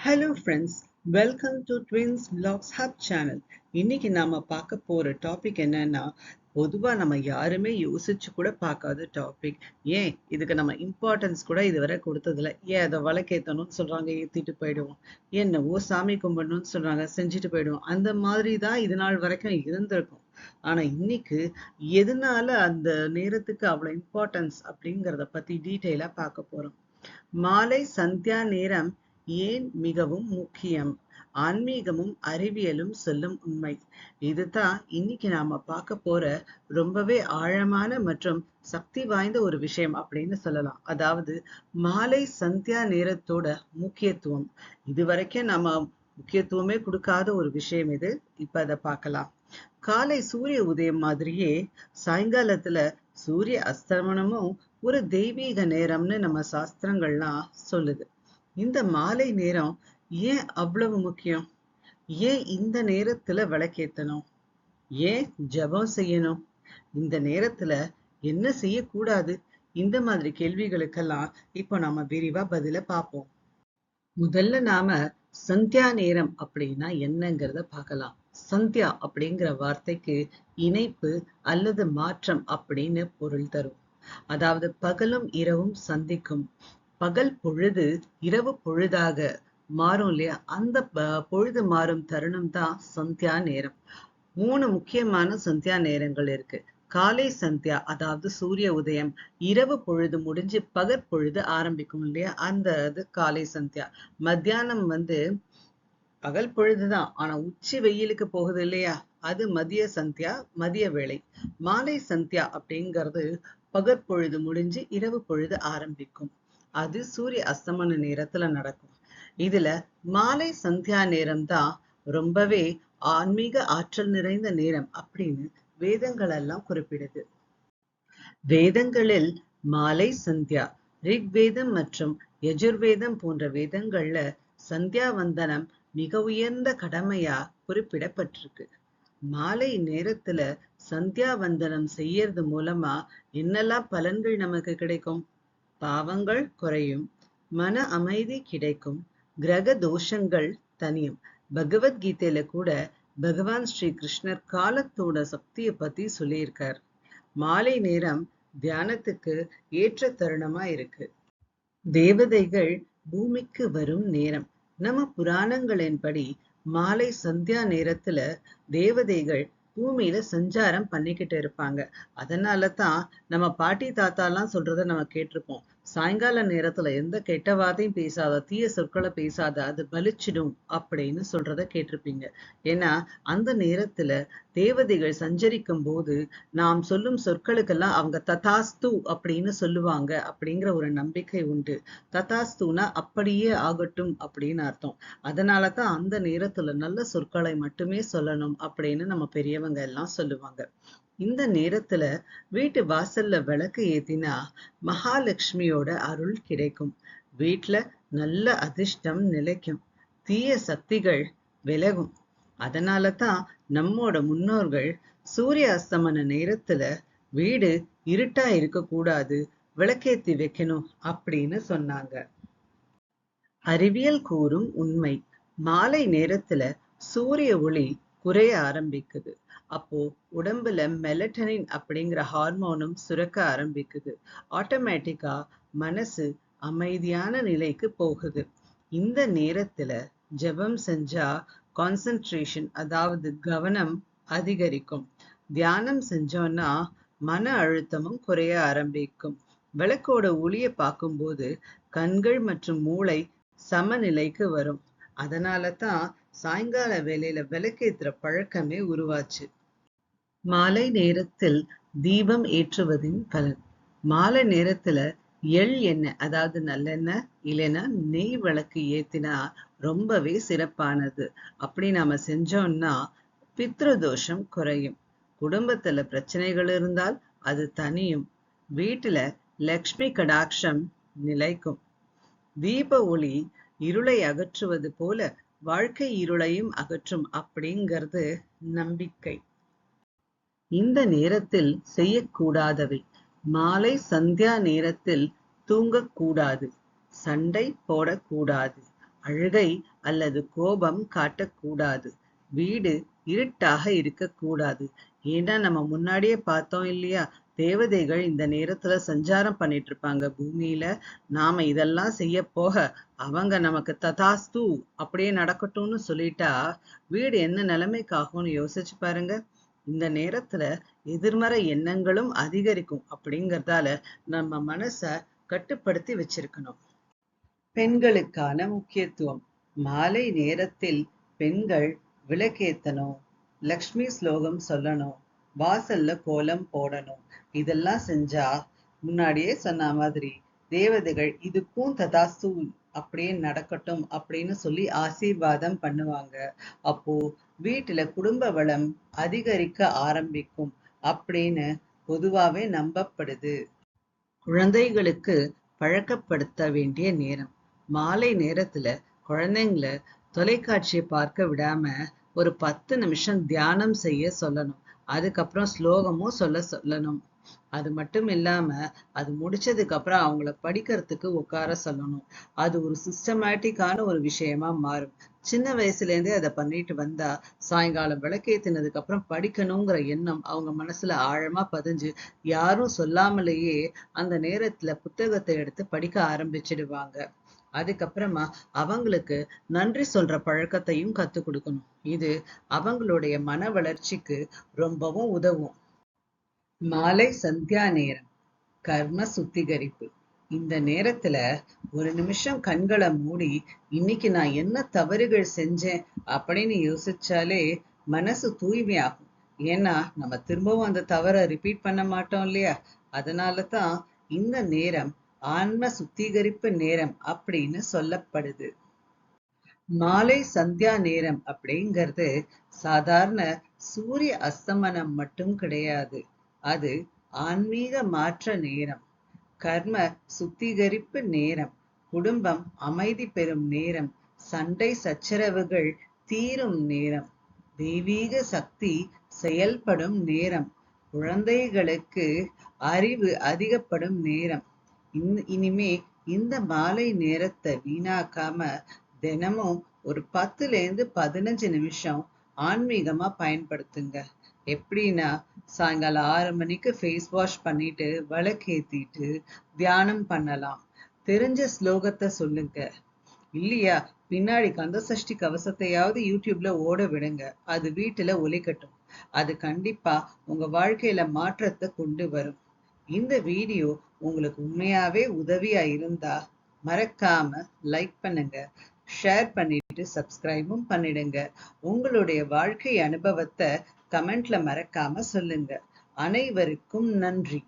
Hello friends welcome to twins blogs hub channel இன்னைக்கு நாம பார்க்க போற டாபிக் என்னன்னா பொதுவா நம்ம யாருமே யோசிச்சு கூட பார்க்காத டாபிக் ஏன்? இதுக்கு நம்ம இம்பார்ட்டன்ஸ் கூட இதுவரை கொடுத்ததில்ல. ஏன் அதை வழக்கேத்தணும்னு சொல்றாங்க ஏத்திட்டு போயிடுவோம். என்னவோ சாமி கும்பிடணும்னு சொல்றாங்க செஞ்சுட்டு போயிடுவோம். அந்த மாதிரி தான் இது நாள் வரைக்கும் இருந்திருக்கும். ஆனா இன்னைக்கு எதனால அந்த நேரத்துக்கு அவ்வளவு இம்பார்ட்டன்ஸ் அப்படிங்கறத பத்தி டீட்டெயிலா பார்க்க போறோம். மாலை சந்தியா நேரம் ஏன் மிகவும் முக்கியம்? ஆன்மீகமும் அறிவியலும் சொல்லும் உண்மை. இதுதான் இன்னைக்கு நாம பார்க்க போற ரொம்பவே ஆழமான மற்றும் சக்தி வாய்ந்த ஒரு விஷயம் அப்படின்னு சொல்லலாம். அதாவது மாலை சந்தியா நேரத்தோட முக்கியத்துவம். இதுவரைக்கும் நம்ம முக்கியத்துவமே கொடுக்காத ஒரு விஷயம் இது. இப்ப அதை பார்க்கலாம். காலை சூரிய உதயம் மாதிரியே சாயங்காலத்துல சூரிய அஸ்தமனமும் ஒரு தெய்வீக நேரம்னு நம்ம சாஸ்திரங்கள்லாம் சொல்லுது. இந்த மாலை நேரம் ஏன் அவ்வளவு முக்கியம்? ஏன் இந்த நேரத்துல விளக்கேத்தணும்? ஏன் ஜபம் செய்யணும்? இந்த நேரத்துல என்ன செய்யக்கூடாது? இந்த மாதிரி கேள்விகளுக்கெல்லாம் இப்போ நாம விரிவா பதில பார்ப்போம். முதல்ல நாம சந்தியா நேரம் அப்படின்னா என்னங்கிறத பார்க்கலாம். சந்தியா அப்படிங்கிற வார்த்தைக்கு இணைப்பு அல்லது மாற்றம் அப்படின்னு பொருள் தரும். அதாவது பகலும் இரவும் சந்திக்கும். பகல் பொழுது இரவு பொழுதாக மாறும் இல்லையா? அந்த பொழுது மாறும் தருணம் தான் சந்தியா நேரம். மூணு முக்கியமான சந்தியா நேரங்கள் இருக்கு. காலை சந்தியா அதாவது சூரிய உதயம் இரவு பொழுது முடிஞ்சு பகற்பொழுது ஆரம்பிக்கும் இல்லையா? அந்த இது காலை சந்தியா. மத்தியானம் வந்து பகல் பொழுதுதான் ஆனா உச்சி வெயிலுக்கு போகுது இல்லையா? அது மதிய சந்தியா மதிய வேளை. மாலை சந்தியா அப்படிங்கிறது பகற்பொழுது முடிஞ்சு இரவு பொழுது ஆரம்பிக்கும். அது சூரிய அஸ்தமன நேரத்துல நடக்கும். இதுல மாலை சந்தியா நேரம் தான் ரொம்பவே ஆன்மீக ஆற்றல் நிறைந்த நேரம் அப்படின்னு வேதங்கள் எல்லாம் குறிப்பிடுது. வேதங்களில் மாலை சந்தியா ரிக்வேதம் மற்றும் யஜுர்வேதம் போன்ற வேதங்கள்ல சந்தியா வந்தனம் மிக உயர்ந்த கடமையா குறிப்பிடப்பட்டிருக்கு. மாலை நேரத்துல சந்தியா வந்தனம் செய்யறது மூலமா என்னெல்லாம் பலன்கள் நமக்கு கிடைக்கும்? பாவங்கள் குறையும் மன அமைதி கிடைக்கும் கிரக தோஷங்கள் தனியும் பகவத்கீதையில கூட பகவான் ஸ்ரீ கிருஷ்ணர் காலத்தோட சக்தியை பத்தி சொல்லியிருக்கார். மாலை நேரம் தியானத்துக்கு ஏற்ற தருணமா இருக்கு. தேவதைகள் பூமிக்கு வரும் நேரம். நம்ம புராணங்களின்படி மாலை சந்தியா நேரத்துல தேவதைகள் பூமியில சஞ்சாரம் பண்ணிக்கிட்டு இருப்பாங்க. அதனால தான் நம்ம பாட்டி தாத்தா எல்லாம் சொல்றத நம்ம கேட்டிருப்போம். சாயங்கால நேரத்துல எந்த கெட்ட வார்த்தையும் பேசாத தீய சொற்களை பேசாத அது பலிச்சிடும் அப்படின்னு சொல்றத கேட்டிருப்பீங்க. ஏன்னா அந்த நேரத்துல தேவதைகள் சஞ்சரிக்கும் போது நாம் சொல்லும் சொற்களுக்கெல்லாம் அவங்க ததாஸ்து அப்படின்னு சொல்லுவாங்க அப்படிங்கிற ஒரு நம்பிக்கை உண்டு. ததாஸ்துனா அப்படியே ஆகட்டும் அப்படின்னு அர்த்தம். அதனாலதான் அந்த நேரத்துல நல்ல சொற்களை மட்டுமே சொல்லணும் அப்படின்னு நம்ம பெரியவங்க எல்லாம் சொல்லுவாங்க. இந்த நேரத்துல வீட்டு வாசல்ல விளக்கு ஏத்தினா மகாலட்சுமியோட அருள் கிடைக்கும். வீட்டுல நல்ல அதிர்ஷ்டம் நிலைக்கும். தீய சக்திகள் விலகும். அதனால தான் நம்மோட முன்னோர்கள் சூரிய அஸ்தமன நேரத்துல வீடு இருட்டா இருக்க கூடாது விளக்கேத்தி வைக்கணும் அப்படின்னு சொன்னாங்க. அறிவியல் கூறும் உண்மை. மாலை நேரத்துல சூரிய ஒளி குறைய ஆரம்பிக்குது. அப்போ உடம்புல மெலட்டனின் அப்படிங்கிற ஹார்மோனும் சுரக்க ஆரம்பிக்குது. ஆட்டோமேட்டிக்கா மனசு அமைதியான நிலைக்கு போகுது. இந்த நேரத்துல ஜெபம் செஞ்சா கான்சென்ட்ரேஷன் அதாவது கவனம் அதிகரிக்கும். தியானம் செஞ்சோம்னா மன அழுத்தமும் குறைய ஆரம்பிக்கும். விளக்கோட ஒளிய பார்க்கும்போது கண்கள் மற்றும் மூளை சமநிலைக்கு வரும். அதனால தான் சாயங்கால வேலையில விளக்கேத்துற பழக்கமே உருவாச்சு. மாலை நேரத்தில் தீபம் ஏற்றுவதின் பலன். மாலை நேரத்துல எள் எண்ணெய் அதாவது நல்லெண்ணெய் இல்லைன்னா நெய் விளக்கு ஏத்தினா ரொம்பவே சிறப்பானது. அப்படி நாம செஞ்சோம்னா பித்ருதோஷம் குறையும். குடும்பத்துல பிரச்சனைகள் இருந்தால் அது தனியும் வீட்டுல லக்ஷ்மி கடாட்சம் நிலைக்கும். தீப ஒளி இருளை அகற்றுவது போல வாழ்க்கை இருளையும் அகற்றும் அப்படிங்கிறது நம்பிக்கை. இந்த நேரத்தில் செய்யக்கூடாதவை. மாலை சந்தியா நேரத்தில் தூங்கக்கூடாது. சண்டை போடக்கூடாது. அழுகை அல்லது கோபம் காட்டக்கூடாது. வீடு இருட்டாக இருக்கக்கூடாது. ஏன்னா நம்ம முன்னாடியே பார்த்தோம் இல்லையா? தேவதைகள் இந்த நேரத்துல சஞ்சாரம் பண்ணிட்டு இருப்பாங்க பூமியில நாம இதெல்லாம் செய்ய போக அவங்க நமக்கு ததாஸ்து அப்படியே நடக்கட்டும்னு சொல்லிட்டா வீடு என்ன நிலைமைக்கு ஆகும்னு யோசிச்சு பாருங்க. இந்த நேரத்துல எதிர்மறை எண்ணங்களும் அதிகரிக்கும் அப்படிங்கறதால நம்ம மனச கட்டுப்படுத்தி வச்சிருக்கணும். பெண்களுக்கான முக்கியத்துவம். மாலை நேரத்தில் பெண்கள் விளக்கேத்தணும். லக்ஷ்மி ஸ்லோகம் சொல்லணும். வாசல்ல கோலம் போடணும். இதெல்லாம் செஞ்சா முன்னாடியே சொன்ன மாதிரி தேவதைகள் இதுக்கும் ததாஸ்து அப்படியே நடக்கட்டும் அப்படின்னு சொல்லி ஆசீர்வாதம் பண்ணுவாங்க. அப்போ வீட்டுல குடும்ப வளம் அதிகரிக்க ஆரம்பிக்கும் அப்படின்னு பொதுவாவே நம்பப்படுது. குழந்தைகளுக்கு பழக்கப்படுத்த வேண்டிய நேரம். மாலை நேரத்துல குழந்தைங்கள தொலைக்காட்சியை பார்க்க விடாம ஒரு பத்து நிமிஷம் தியானம் செய்ய சொல்லணும். அதுக்கப்புறம் ஸ்லோகமும் சொல்ல சொல்லணும். அது மட்டும் இல்லாம அது முடிச்சதுக்கு அப்புறம் அவங்கள படிக்கிறதுக்கு உட்கார சொல்லணும். அது ஒரு சிஸ்டமேட்டிக்கான ஒரு விஷயமா மாறும். சின்ன வயசுல இருந்தே அதை பண்ணிட்டு வந்தா சாயங்காலம் விளக்கேத்தினதுக்கு அப்புறம் படிக்கணுங்கிற எண்ணம் அவங்க மனசுல ஆழமா பதிஞ்சு யாரும் சொல்லாமலேயே அந்த நேரத்துல புத்தகத்தை எடுத்து படிக்க ஆரம்பிச்சிடுவாங்க. அதுக்கப்புறமா அவங்களுக்கு நன்றி சொல்ற பழக்கத்தையும் கத்து கொடுக்கணும். இது அவங்களுடைய மன வளர்ச்சிக்கு ரொம்பவும் உதவும். மாலை சந்தியா நேரம் கர்ம சுத்திகரிப்பு. இந்த நேரத்துல ஒரு நிமிஷம் கண்களை மூடி இன்னைக்கு நான் என்ன தவறுகள் செஞ்சேன் அப்படின்னு யோசிச்சாலே மனசு தூய்மையாகும். ஏன்னா நம்ம திரும்பவும் அந்த தவறை ரிப்பீட் பண்ண மாட்டோம் இல்லையா? அதனால தான் இந்த நேரம் ஆன்ம சுத்திகரிப்பு நேரம் அப்படின்னு சொல்லப்படுது. மாலை சந்தியா நேரம் அப்படிங்கிறது சாதாரண சூரிய அஸ்தமனம் மட்டும் கிடையாது. அது ஆன்மீக மாற்ற நேரம் கர்ம சுத்திகரிப்பு நேரம் குடும்பம் அமைதி பெறும் நேரம் சண்டை சச்சரவுகள் தீரும் நேரம் தெய்வீக சக்தி செயல்படும் நேரம் குழந்தைகளுக்கு அறிவு அதிகப்படும் நேரம் இனிமே இந்த மாலை நேரத்தை வீணாக்காம தினமும் ஒரு பத்துல இருந்து பதினஞ்சு நிமிஷம் ஆன்மீகமா பயன்படுத்துங்க. எப்படின்னா சாயங்காலம் ஆறு மணிக்கு ஃபேஸ் வாஷ் பண்ணிட்டு விளக்கேற்றிட்டு தியானம் பண்ணலாம். தெரிஞ்ச ஸ்லோகத்தை சொல்லுங்க. இல்லையா? பின்னாடி கந்த சஷ்டி கவசத்தையாவது யூடியூப்ல ஓட விடுங்க. அது வீட்டுல ஒலிக்கட்டும் அது கண்டிப்பா உங்க வாழ்க்கையில மாற்றத்தை கொண்டு வரும். இந்த வீடியோ உங்களுக்கு உண்மையாவே உதவியா இருந்தா மறக்காம லைக் பண்ணுங்க ஷேர் பண்ணிட்டு சப்ஸ்கிரைபும் பண்ணிடுங்க. உங்களுடைய வாழ்க்கை அனுபவத்தை கமெண்ட்ல மறக்காம சொல்லுங்க. அனைவருக்கும் நன்றி.